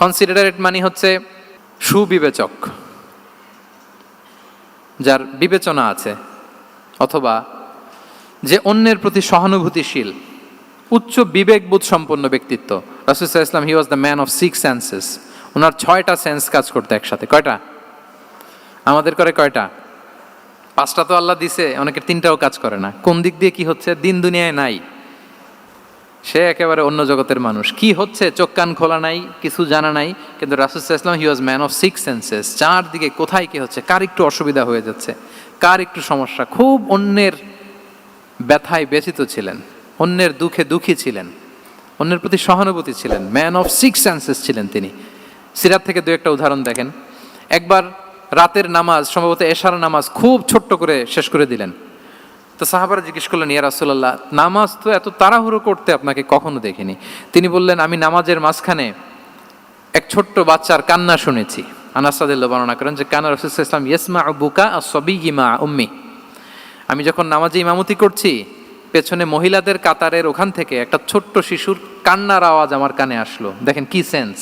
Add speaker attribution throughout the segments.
Speaker 1: Considerate মানে হচ্ছে সুবিবেচক, যার বিবেচনা আছে, অথবা যে অন্যের প্রতি সহানুভূতিশীল, উচ্চ বিবেকবোধ সম্পন্ন ব্যক্তিত্ব। রাসুসাহ ইসলাম he was the man of six senses ওনার ছয়টা সেন্স কাজ করতে একসাথে। কয়টা? আমাদের করে কয়টা? পাঁচটা তো আল্লাহ দিছে, অনেকের তিনটাও কাজ করে না। কোন দিক দিয়ে কি হচ্ছে? দিন দুনিয়ায় নাই। সে একেবারে অন্য জগতের মানুষ। কি হচ্ছে? চোখ কান খোলা নাই, কিছু জানা নাই, কিন্তু রাসুসাহ ইসলাম he was man of six senses চারদিকে কোথায় কি হচ্ছে? কার একটু অসুবিধা হয়ে যাচ্ছে? কার একটু সমস্যা? খুব অন্যের ব্যথায় ব্যথিত ছিলেন। অন্যের দুঃখে দুঃখী ছিলেন। অন্যের প্রতি সহানুভূতি ছিলেন। ম্যান অফ সিক্স সেন্সেস ছিলেন তিনি। সিরাত থেকে দু একটা উদাহরণ দেখেন। একবার রাতের নামাজ, সম্ভবত এশার নামাজ খুব ছোট্ট করে শেষ করে দিলেন। তো সাহাবারা জিজ্ঞেস করলেন, ইয়া রাসুল্লাহ নামাজ তো এত তাড়াহুড়ো করতে আপনাকে কখনো দেখিনি। তিনি বললেন, আমি নামাজের মাঝখানে এক ছোট্ট বাচ্চার কান্না শুনেছি। আনাসাদিল্লা বর্ণনা করেন যে, কানা রসুল ইসলাম ইয়েসমা বুকা আর সবি গিমা উম্মি। আমি যখন নামাজে ইমামতি করছি, পেছনে মহিলাদের কাতারের ওখান থেকে একটা ছোট্ট শিশুর কান্নার আওয়াজ আমার কানে আসলো। দেখেন কি সেন্স।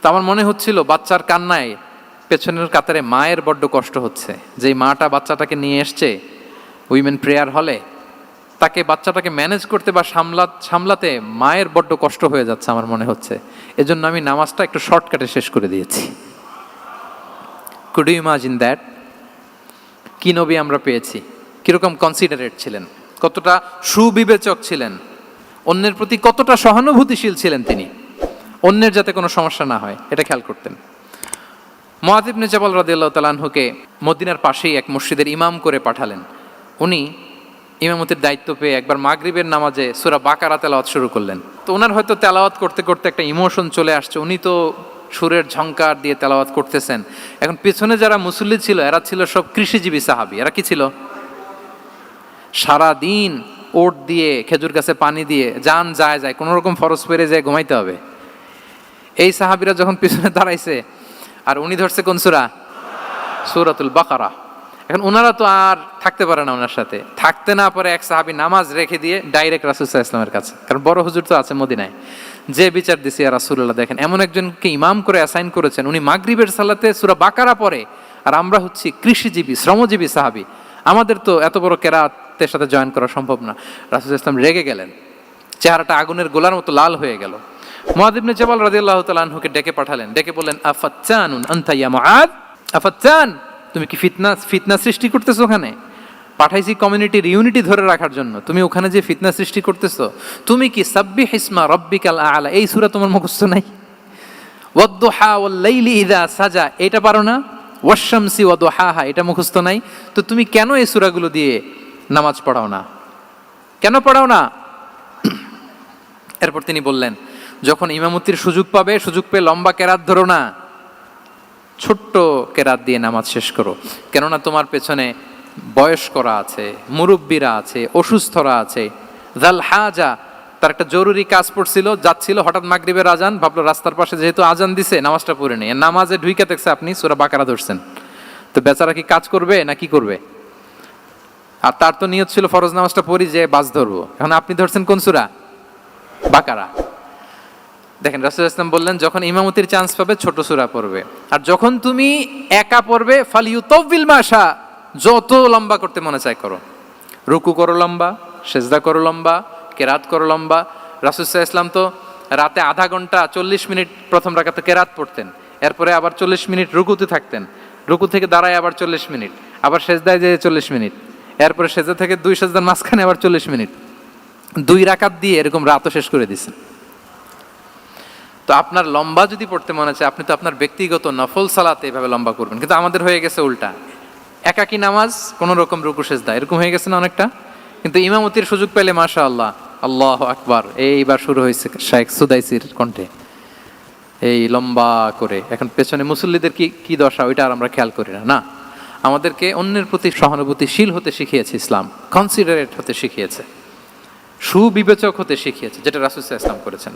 Speaker 1: তো আমার মনে হচ্ছিল, বাচ্চার কান্নায় পেছনের কাতারে মায়ের বড্ড কষ্ট হচ্ছে। যেই মাটা বাচ্চাটাকে নিয়ে এসছে উইমেন প্রেয়ার হলে তাকে বাচ্চাটাকে ম্যানেজ করতে বা সামলা, সামলাতে মায়ের বড্ড কষ্ট হয়ে যাচ্ছে আমার মনে হচ্ছে। এজন্য আমি নামাজটা একটু শর্টকাটে শেষ করে দিয়েছি। কুড ইউ ইমাজিন দ্যাট কি নবী আমরা পেয়েছি? কীরকম কনসিডারেট ছিলেন? কতটা সুবিবেচক ছিলেন? অন্যের প্রতি কতটা সহানুভূতিশীল ছিলেন তিনি? অন্যের যাতে কোনো সমস্যা না হয়, এটা খেয়াল করতেন। মহাদিবনে জবাল রাদিল্লাহ তালাহুকে মদিনার পাশেই এক মসজিদের ইমাম করে পাঠালেন। উনি ইমামতির দায়িত্ব পেয়ে একবার মাগরিবের নামাজে সুরা বাকারা তেলাওয়াত শুরু করলেন। তো ওনার হয়তো তেলাওয়াত করতে করতে একটা ইমোশন চলে আসছে। উনি তো সুরের ঝঙ্কার দিয়ে তেলাওয়াত করতেছেন। এখন পেছনে যারা মুসল্লি ছিল, এরা ছিল সব কৃষিজীবী সাহাবি। এরা কি ছিল? সারা দিন ওট দিয়ে, খেজুর গাছে পানি দিয়ে, যান যায় যায়, কোনো রকম ফরস পেরে যায় ঘুমাইতে হবে। এই সাহাবিরা যখন পিছনে দাঁড়াইছে, আর উনি ধরছে কোন সুরা? সুরাতুল বাকারা। এখন ওনারা তো আর থাকতে পারে না ওনার সাথে। থাকতে না পারে এক সাহাবি নামাজ রেখে দিয়ে ডাইরেক্ট রাসুলসাহ ইসলামের কাছে। কারণ বড় হুজুর তো আছে মদিনায়। যে বিচার দিছে রাসুল্লাহ দেখেন, এমন একজনকে ইমাম করে অ্যাসাইন করেছেন, উনি মাগরিবের সালাতে সুরা বাকারা পরে আর আমরা হচ্ছি কৃষিজীবী, শ্রমজীবী সাহাবি। আমাদের তো এত বড় কেরাতের সাথে জয়েন করা সম্ভব না। রাসুল ইসলাম রেগে গেলেন। চেহারাটা আগুনের গোলার মতো লাল হয়ে গেল। মহাদিবনে জবাল রাদিয়াল্লাহু তাআলাহুকে ডেকে পাঠালেন। ডেকে বললেন মুআদ? আফাচ্চান? তুমি কি ফিতনা ফিতনা সৃষ্টি করতেছো ওখানে? পাঠাইছি কমিউনিটির ইউনিটি ধরে রাখার জন্য। তুমি ওখানে যে ফিতনা সৃষ্টি করতেছো, তুমি কি সাব্বি হিসমা রব্বিকাল আলা? এই সূরা তোমার মুখস্থ নাই? ওয়াদ্দুহা ওয়াল লাইলি ইযা সাজা। এটা পারো না? ওয়াশামসি ওয়াদুহাহা এটা মুখস্থ নাই? তো তুমি কেন এই সূরাগুলো দিয়ে নামাজ পড়াও না? কেন পড়াও না? এরপর তিনি বললেন, যখন ইমামতির সুযোগ পাবে, সুযোগ পেয়ে লম্বা কেরাত ধরো না। ছোট্ট কেরাত দিয়ে নামাজ শেষ করো। কেননা তোমার পেছনে বয়স্করা আছে, মুরব্বীরা আছে, অসুস্থরা আছে। জাল হাজা, তার একটা জরুরি কাজ পড়ছিল, যাচ্ছিল হঠাৎ মাগরিবের আজান, ভাবলো রাস্তার পাশে যেহেতু আজান দিছে, নামাজটা পড়ে নেই। নামাজে ঢুইকে দেখছে আপনি, সুরা বাকারা ধরছেন। তো বেচারা কি কাজ করবে না কি করবে? আর তার তো নিয়ত ছিল ফরজ নামাজটা পড়ি যে বাস ধরবো। এখন আপনি ধরছেন কোন সুরা? বাকারা। দেখেন, রাসুল ইসলাম বললেন, যখন ইমামতির চান্স পাবে, ছোট সুরা পড়বে। আর যখন তুমি একা পড়বে ফালিউ তবিল মাসা যত লম্বা করতে মনে চায় করো। রুকু করো লম্বা, সেজদা করো লম্বা, কেরাত করো লম্বা। রাসুসাহ ইসলাম তো রাতে আধা ঘণ্টা চল্লিশ মিনিট প্রথম রাখাতে কেরাত পড়তেন। এরপরে আবার চল্লিশ মিনিট রুকুতে থাকতেন। রুকু থেকে দাঁড়ায় আবার চল্লিশ মিনিট, আবার সেজদায় যেয়ে চল্লিশ মিনিট। এরপরে সেজদা থেকে দুই সেজদার মাঝখানে আবার চল্লিশ মিনিট। দুই রাকাত দিয়ে এরকম রাতও শেষ করে দিছেন তো আপনার লম্বা যদি পড়তে মনে চায়, আপনি তো আপনার ব্যক্তিগত নফল সালাতে এভাবে লম্বা করবেন। কিন্তু আমাদের হয়ে গেছে উল্টা। একাকি নামাজ, কোনো রকম রুকু সেজদা। এরকম হয়ে গেছে না অনেকটা? কিন্তু ইমামতির সুযোগ পেলে মাশা আল্লাহ আল্লাহ আকবার। এইবার শুরু হয়েছে শাইখ সুদাইসির কণ্ঠে। এই লম্বা করে। এখন পেছনে মুসল্লিদের কি কি দশা? ওইটা আর আমরা খেয়াল করি না না? আমাদেরকে অন্যের প্রতি সহানুভূতিশীল হতে শিখিয়েছে ইসলাম। কনসিডারেট হতে শিখিয়েছে। সুবিবেচক হতে শিখিয়েছে, যেটা রাসুসাহ ইসলাম করেছেন।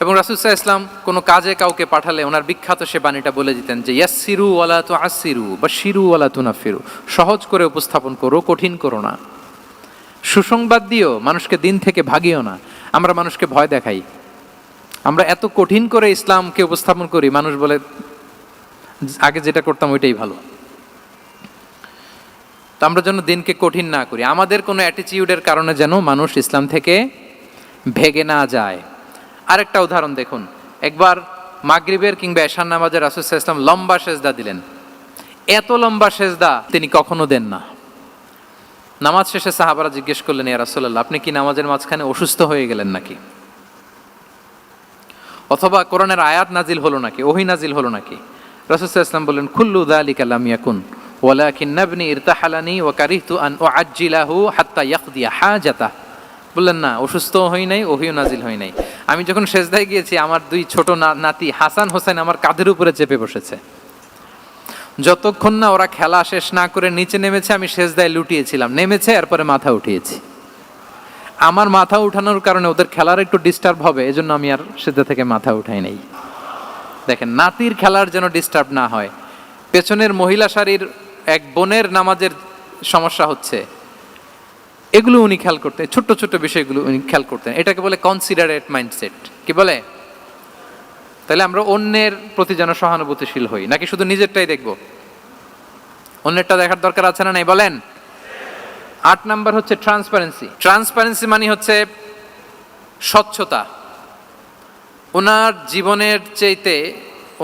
Speaker 1: এবং রাসুসাহ ইসলাম কোনো কাজে কাউকে পাঠালে ওনার বিখ্যাত সে বাণীটা বলে দিতেন যে ইয়াসিরু ওয়ালা তু আসিরু বা শিরু ওয়ালা তু নাফিরু সহজ করে উপস্থাপন করো, কঠিন করো না। সুসংবাদ দিও, মানুষকে দিন থেকে ভাগিও না। আমরা মানুষকে ভয় দেখাই। আমরা এত কঠিন করে ইসলামকে উপস্থাপন করি, মানুষ বলে, আগে যেটা করতাম ওইটাই ভালো। তো আমরা যেন দিনকে কঠিন না করি। আমাদের কোনো অ্যাটিচিউডের কারণে যেন মানুষ ইসলাম থেকে ভেগে না যায়। আরেকটা উদাহরণ দেখুন। একবার মাগরিবের কিংবা এশান নামাজের রাসুসাহ ইসলাম লম্বা সেজদা দিলেন। এত লম্বা সেজদা তিনি কখনো দেন না। নামাজ শেষে সাহাবারা জিজ্ঞেস করলেন, ইয়া রাসূলুল্লাহ, আপনি কি নামাজের মাঝখানে অসুস্থ হয়ে গেলেন নাকি? অথবা কোরআনের আয়াত নাজিল হলো নাকি, ওহি নাজিল হলো নাকি? রাসূল ইসলাম বললেন, কুল্লু যালিকা লাম ইয়াকুন, ওয়ালাকিন নাবনি ইরতাহালানি ওয়া কারিহতু আন উআজ্জিলাহু হাত্তা ইয়াকদিয়া হাজাতা বললেন, না অসুস্থ হই নাই, ওহিও নাজিল হই নাই। আমি যখন সেজদায় গিয়েছি, আমার দুই ছোট নাতি হাসান হোসেন আমার কাঁধের উপরে চেপে বসেছে। যতক্ষণ না ওরা খেলা শেষ না করে নিচে নেমেছে, আমি সেজদায় লুটিয়েছিলাম। নেমেছে, এরপরে মাথা উঠিয়েছি। আমার মাথা উঠানোর কারণে ওদের খেলার একটু ডিস্টার্ব হবে, এজন্য আমি আর সেজদা থেকে মাথা উঠাই নাই। দেখেন, নাতির খেলার যেন ডিস্টার্ব না হয়। পেছনের মহিলা সারির এক বোনের নামাজের সমস্যা হচ্ছে। এগুলো উনি খেয়াল করতেন, ছোট্ট ছোট্ট বিষয়গুলো উনি খেয়াল করতেন। এটাকে বলে কনসিডারেট মাইন্ডসেট কি বলে? তাহলে আমরা অন্যের প্রতি যেন সহানুভূতিশীল হই, নাকি শুধু নিজেরটাই দেখব? অন্যেরটা দেখার দরকার আছে না নাই? বলেন। আট নাম্বার হচ্ছে ট্রান্সপারেন্সি ট্রান্সপারেন্সি মানে হচ্ছে স্বচ্ছতা। ওনার জীবনের চাইতে,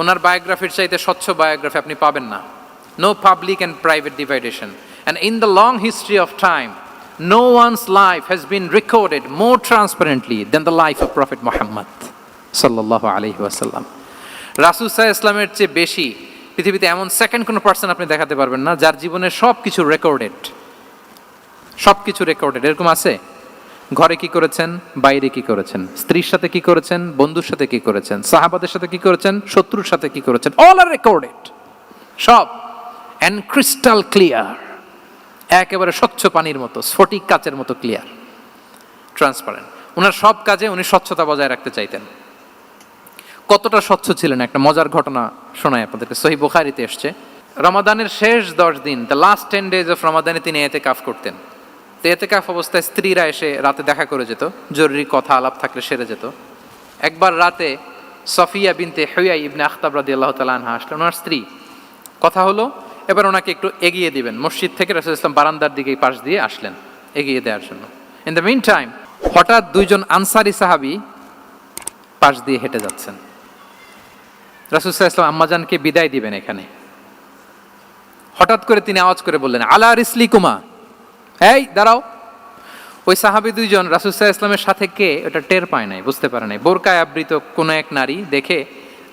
Speaker 1: ওনার বায়োগ্রাফির চাইতে স্বচ্ছ বায়োগ্রাফি আপনি পাবেন না। No public and private divideation and in the long history of time no one's life has been recorded more transparently than the life of prophet Muhammad সাল্লাহ আলহি ওয়াসাল্লাম রাসুসাহ ইসলামের চেয়ে বেশি পৃথিবীতে এমন সেকেন্ড কোনো পার্সন আপনি দেখাতে পারবেন না যার জীবনের সব কিছু রেকর্ডেড সব কিছু রেকর্ডেড এরকম আছে? ঘরে কি করেছেন? বাইরে কি করেছেন? স্ত্রীর সাথে কি করেছেন? বন্ধুর সাথে কি করেছেন? সাহাবাদের সাথে কি করেছেন? শত্রুর সাথে কি করেছেন? অল আর রেকর্ডেড সব। অ্যান্ড ক্রিস্টাল ক্লিয়ার একেবারে স্বচ্ছ পানির মতো, স্ফটিক কাচের মতো ক্লিয়ার ট্রান্সপারেন্ট ওনার সব কাজে উনি স্বচ্ছতা বজায় রাখতে চাইতেন। কতটা স্বচ্ছ ছিলেন একটা মজার ঘটনা শোনায় আপনাদেরকে। সহি বুখারিতে এসছে, রমাদানের শেষ দশ দিন the last ten days of রমাদানে তিনি এতে কাফ করতেন। তো এতে কাফ অবস্থায় স্ত্রীরা এসে রাতে দেখা করে যেত, জরুরি কথা আলাপ থাকলে সেরে যেত। একবার রাতে সফিয়া বিনতে হইয়া ইবনে আখতাব রাদি আল্লাহ তালা আনহা আসলেন। ওনার স্ত্রী, কথা হলো এবার ওনাকে একটু এগিয়ে দিবেন। মসজিদ থেকে রসুল ইসলাম বারান্দার দিকে পাশ দিয়ে আসলেন, এগিয়ে দেওয়ার জন্য। ইন দ্য মিন টাইম হঠাৎ দুইজন আনসারি সাহাবি পাশ দিয়ে হেঁটে যাচ্ছেন। রাসুসাহ ইসলাম আম্মাজানকে বিদায় দিবেন এখানে। হঠাৎ করে তিনি আওয়াজ করে বললেন, আলা রিসলি কুমা এই, দাঁড়াও। ওই সাহাবি দুইজন রাসুসাহ ইসলামের সাথে কে? ওটা টের পায় নাই, বুঝতে পারে নাই। বোরকায় আবৃত কোনো এক নারী দেখে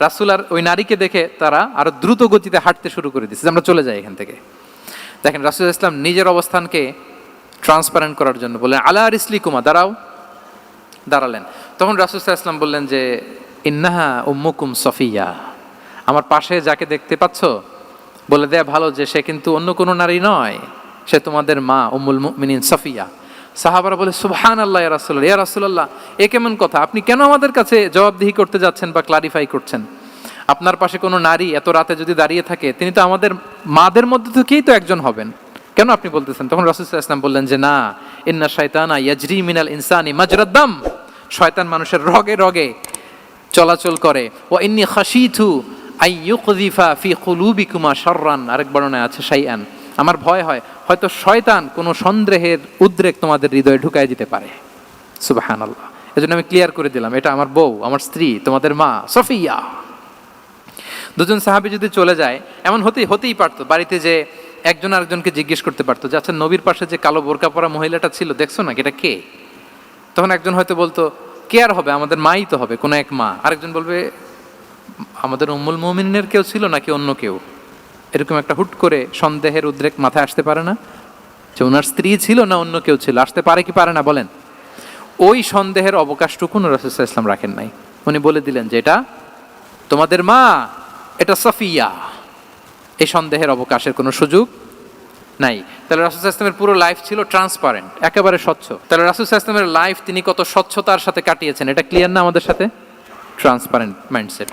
Speaker 1: রাসুল আর ওই নারীকে দেখে তারা আরও দ্রুত গতিতে হাঁটতে শুরু করে দিচ্ছে আমরা চলে যাই এখান থেকে। দেখেন রাসুল ইসলাম নিজের অবস্থানকে ট্রান্সপারেন্ট করার জন্য বললেন, আলা রিসলি কুমা দাঁড়াও। দাঁড়ালেন। তখন রাসুসাহ ইসলাম বললেন যে, ইন্নাহা উম্মুকুম সফিয়া। আমার পাশে যাকে দেখতে পাচ্ছ, বলে দেয়া ভালো যে সে কিন্তু অন্য কোনো নারী নয়, সে তোমাদের মা, উম্মুল মুমিনিন সফিয়া। সাহাবারা বলে সুবহান আল্লাহ ইয়া রাসূলুল্লাহ। ইয়া রাসূলুল্লাহ, এ কেমন কথা? আপনি কেন আমাদের কাছে জবাবদিহি করতে যাচ্ছেন বা ক্লারিফাই করছেন? আপনার পাশে কোনো নারী এত রাতে যদি দাঁড়িয়ে থাকে, তিনি তো আমাদের মাদের মধ্যে থেকেই তো একজন হবেন। কেন আপনি বলতেছেন? তখন রাসূল সাল্লাল্লাহু আলাইহি ওয়াসাল্লাম বললেন যে, না, ইন্না শাইতানা ইয়াজরি মিনাল ইনসানি মাজরাদ্দাম শয়তান মানুষের রগে রগে চলাচল করে। ও ইন্নি খাসিথু আই ইউকযিফা ফি কুলুবিকুমা শাররান। আরেক বর্ণনায় আছে, শাইআন। আমার ভয় হয়, হয়তো শয়তান কোনো সন্দেহের উদ্রেক তোমাদের হৃদয়ে ঢুকাই দিতে পারে। সুবহানাল্লাহ। এজন্য আমি ক্লিয়ার করে দিলাম, এটা আমার বউ, আমার স্ত্রী, তোমাদের মা, সফিয়া। দুজন সাহাবী যদি চলে যায়, এমন হতেই হতেই পারতো, বাড়িতে যে একজন আরেকজনকে জিজ্ঞেস করতে পারতো যে আচ্ছা নবীর পাশে যে কালো বোরকা পরা মহিলাটা ছিল, দেখছ না এটা কে? তখন একজন হয়তো বলতো, কে আর হবে? আমাদের মাই তো হবে, কোনো এক মা। আরেকজন বলবে, আমাদের উম্মুল মুমিনের কেউ ছিল নাকি অন্য কেউ? এরকম একটা হুট করে সন্দেহের উদ্রেক মাথায় আসতে পারে না? যে ওনার স্ত্রী ছিল না, অন্য কেউ ছিল, আসতে পারে কি পারে না বলেন। ওই সন্দেহের অবকাশটুকু রসুল্লাহ ইসলাম রাখেন নাই। উনি বলে দিলেন যে এটা তোমাদের মা, এটা সফিয়া। এই সন্দেহের অবকাশের কোনো সুযোগ নাই। তাহলে রাসুল ইসলামের পুরো লাইফ ছিল ট্রান্সপারেন্ট একেবারে স্বচ্ছ। তাহলে রাসুল ইসলামের লাইফ তিনি কত স্বচ্ছতার সাথে কাটিয়েছেন, এটা ক্লিয়ার না আমাদের সাথে? Transparent mindset